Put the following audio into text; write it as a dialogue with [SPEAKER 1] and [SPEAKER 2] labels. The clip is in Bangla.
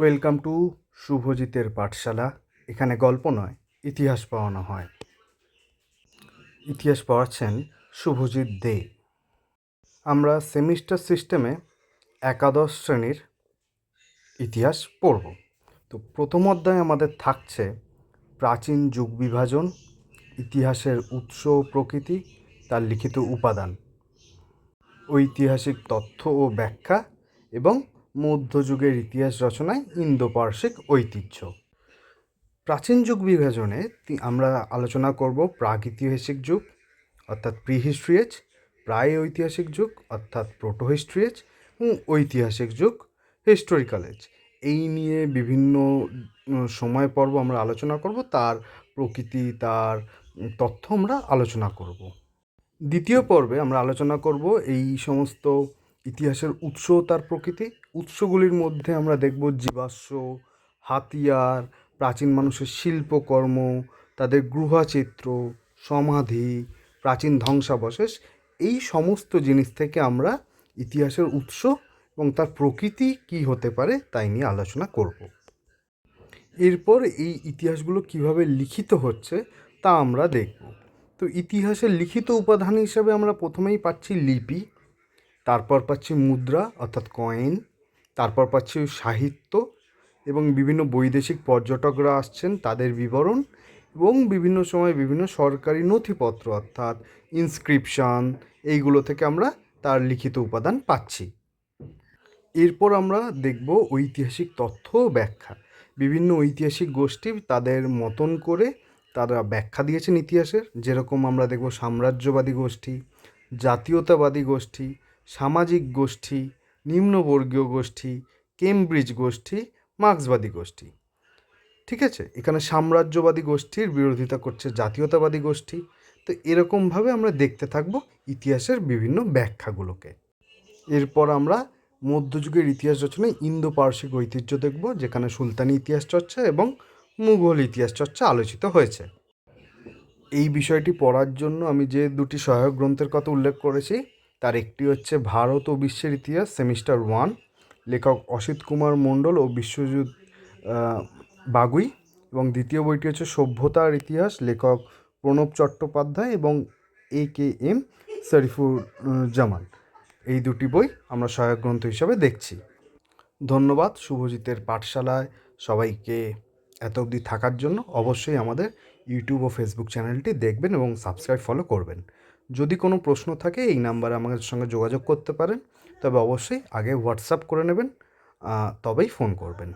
[SPEAKER 1] ওয়েলকাম টু শুভজিতের পাঠশালা। এখানে গল্প নয়, ইতিহাস পড়ানো হয়। ইতিহাস পড়াচ্ছেন শুভজিৎ দে। আমরা সেমিস্টার সিস্টেমে একাদশ শ্রেণির ইতিহাস পড়ব। তো প্রথম অধ্যায়ে আমাদের থাকছে প্রাচীন যুগ বিভাজন, ইতিহাসের উৎস ও প্রকৃতি, তার লিখিত উপাদান, ঐতিহাসিক তথ্য ও ব্যাখ্যা এবং মধ্যযুগের ইতিহাস রচনায় ইন্দো পার্শ্বিক ঐতিহ্য। প্রাচীন যুগ বিভাজনে আমরা আলোচনা করব প্রাগৈতিহাসিক যুগ, অর্থাৎ প্রি হিস্ট্রি এজ প্রায় ঐতিহাসিক যুগ, অর্থাৎ প্রোটো হিস্ট্রি এজ, এবং ঐতিহাসিক যুগ, হিস্টোরিক্যাল এজ। এই নিয়ে বিভিন্ন সময় পর্ব আমরা আলোচনা করব, তার প্রকৃতি, তার তথ্য আমরা আলোচনা করব। দ্বিতীয় পর্বে আমরা আলোচনা করব এই সমস্ত ইতিহাসের উৎস তার প্রকৃতি। উৎসগুলির মধ্যে আমরা দেখব জীবাশ্ম, হাতিয়ার, প্রাচীন মানুষের শিল্পকর্ম, তাদের গুহাচিত্র, সমাধি, প্রাচীন ধ্বংসাবশেষ। এই সমস্ত জিনিস থেকে আমরা ইতিহাসের উৎস এবং তার প্রকৃতি কী হতে পারে তাই নিয়ে আলোচনা করব। এরপর এই ইতিহাসগুলো কীভাবে লিখিত হচ্ছে তা আমরা দেখব। তো ইতিহাসের লিখিত উপাদান হিসেবে আমরা প্রথমেই পাচ্ছি লিপি। তারপর পাচ্ছি মুদ্রা, অর্থাৎ কয়েন তারপর পাচ্ছি সাহিত্য এবং বিভিন্ন বৈদেশিক পর্যটকরা আসছেন তাদের বিবরণ এবং বিভিন্ন সময় বিভিন্ন সরকারি নথিপত্র, অর্থাৎ ইনস্ক্রিপশন এইগুলো থেকে আমরা তার লিখিত উপাদান পাচ্ছি। এরপর আমরা দেখব ঐতিহাসিক তথ্য ও ব্যাখ্যা। বিভিন্ন ঐতিহাসিক গোষ্ঠী তাদের মতন করে তারা ব্যাখ্যা দিয়েছেন ইতিহাসের। যেরকম আমরা দেখব সাম্রাজ্যবাদী গোষ্ঠী, জাতীয়তাবাদী গোষ্ঠী সামাজিক গোষ্ঠী, নিম্নবর্গীয় গোষ্ঠী, কেমব্রিজ গোষ্ঠী, মার্ক্সবাদী গোষ্ঠী। ঠিক আছে? এখানে সাম্রাজ্যবাদী গোষ্ঠীর বিরোধিতা করছে জাতীয়তাবাদী গোষ্ঠী। তো এরকমভাবে আমরা দেখতে থাকব ইতিহাসের বিভিন্ন ব্যাখ্যাগুলোকে। এরপর আমরা মধ্যযুগের ইতিহাস রচনায় ইন্দো পার্শ্বিক ঐতিহ্য দেখব, যেখানে সুলতানি ইতিহাস চর্চা এবং মুঘল ইতিহাস চর্চা আলোচিত হয়েছে। এই বিষয়টি পড়ার জন্য আমি যে দুটি সহায়ক গ্রন্থের কথা উল্লেখ করেছি তার একটি হচ্ছে ভারত ও বিশ্বের ইতিহাস, সেমিস্টার ওয়ান। লেখক অসিত কুমার মণ্ডল ও বিশ্বজিৎ বাগুই। এবং দ্বিতীয় বইটি হচ্ছে সভ্যতার ইতিহাস, লেখক প্রণব চট্টোপাধ্যায় এবং এ কে এম শরীফুর জামান এই দুটি বই আমরা সহায়ক গ্রন্থ হিসাবে দেখছি। ধন্যবাদ শুভজিতের পাঠশালায় সবাইকে এত অবধি থাকার জন্য। অবশ্যই আমাদের ইউটিউব ও ফেসবুক চ্যানেলটি দেখবেন এবং সাবস্ক্রাইব, ফলো করবেন। যদি কোনো প্রশ্ন থাকে, এই নাম্বারে আমাদের সঙ্গে যোগাযোগ করতে পারেন। তবে অবশ্যই আগে হোয়াটসঅ্যাপ করে নেবেন তবেই ফোন করবেন।